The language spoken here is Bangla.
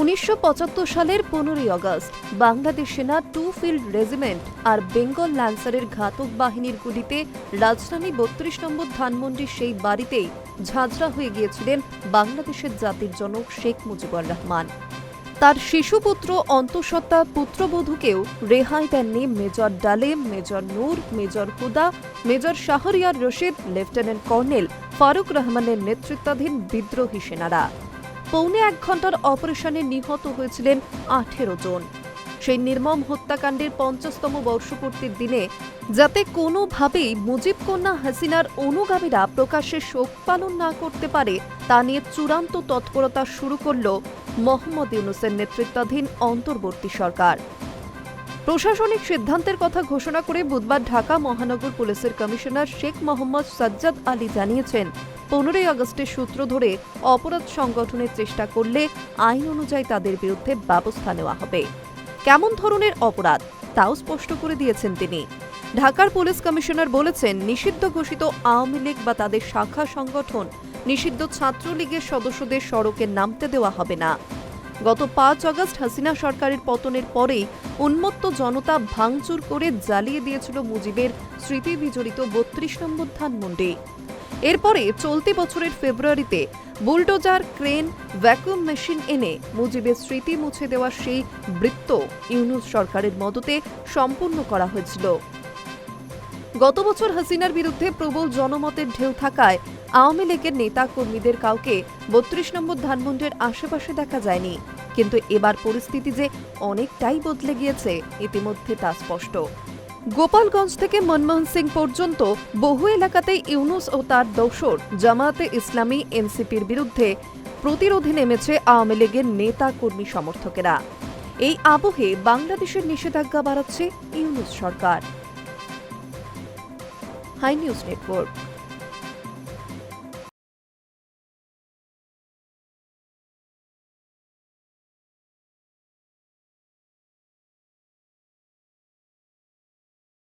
উনিশশো পঁচাত্তর সালের পনেরোই আগস্ট বাংলাদেশ সেনা টু ফিল্ড রেজিমেন্ট আর বেঙ্গল ল্যান্সারের ঘাতক বাহিনীর গুলিতে রাজধানী বত্রিশ নম্বর ধানমন্ডির সেই বাড়িতেই ঝাঁঝরা হয়ে গিয়েছিলেন বাংলাদেশের জাতির জনক শেখ মুজিবুর রহমান। তার শিশুপুত্র অন্তঃসত্ত্বা পুত্রবধূকেও রেহাই দেননি major Dalim, major Noor, major Huda, major Shahriar Rashid, lieutenant colonel Farooq রহমানের নেতৃত্বাধীন বিদ্রোহী সেনারা। পৌনে এক ঘণ্টার অপারেশনে নিহত হয়েছিলেন আঠেরো জন। সেই নির্মম হত্যাকাণ্ডের পঞ্চাশতম বর্ষপূর্তির দিনে যাতে কোনোভাবেই মুজিব কন্যা হাসিনার অনুগামীরা প্রকাশ্যে শোক পালন না করতে পারে, তা নিয়ে চূড়ান্ত তৎপরতা শুরু করল মোহাম্মদ ইউনুসের নেতৃত্বাধীন অন্তর্বর্তী সরকার। প্রশাসনিক সিদ্ধান্তের কথা ঘোষণা করে বুধবার ঢাকা মহানগর পুলিশের কমিশনার শেখ মোহাম্মদ সাজ্জাদ আলী জানিয়েছেন পনেরোই আগস্টের সূত্র ধরে অপরাধ সংগঠনের চেষ্টা করলে আইন অনুযায়ী তাদের বিরুদ্ধে ব্যবস্থা নেওয়া হবে। কেমন ধরনের অপরাধ? তাও স্পষ্ট করে দিয়েছেন তিনি। ঢাকার পুলিশ কমিশনার বলেছেন, নিষিদ্ধ ঘোষিত আওয়ামী লীগ বা তাদের শাখা সংগঠন নিষিদ্ধ ছাত্রলীগের সদস্যদের সড়কে নামতে দেওয়া হবে না। গত পাঁচ আগস্ট হাসিনা সরকারের পতনের পরেই উন্মত্ত জনতা ভাঙচুর করে জ্বালিয়ে দিয়েছিল মুজিবের স্মৃতি বিজড়িত বত্রিশ নম্বর ধানমন্ডি। এরপরে চলতি বছরের ফেব্রুয়ারিতে বুলডোজার, ক্রেন, ভ্যাকুয়াম মেশিন এনে মুজিবের স্মৃতি মুছে দেওয়ার সেই বৃত্ত ইউনুস সরকারের মদতে সম্পূর্ণ করা হয়েছিল। গত বছর হাসিনার বিরুদ্ধে প্রবল জনমতের ঢেউ থাকায় আওয়ামী লীগের নেতা কর্মীদের কাউকে বত্রিশ নম্বর ধানমন্ডের আশেপাশে দেখা যায়নি। কিন্তু এবার পরিস্থিতি যে অনেকটাই বদলে গিয়েছে, ইতিমধ্যে তা স্পষ্ট। গোপালগঞ্জ থেকে মনমোহন সিং পর্যন্ত বহু এলাকাতেই ইউনুস ও তার দোসর জামায়াতে ইসলামী এনসিপির বিরুদ্ধে প্রতিরোধে নেমেছে আওয়ামী লীগের নেতা কর্মী সমর্থকেরা। এই আবহে বাংলাদেশের নিষেধাজ্ঞা বাড়াচ্ছে ইউনুস সরকার। Hi news network.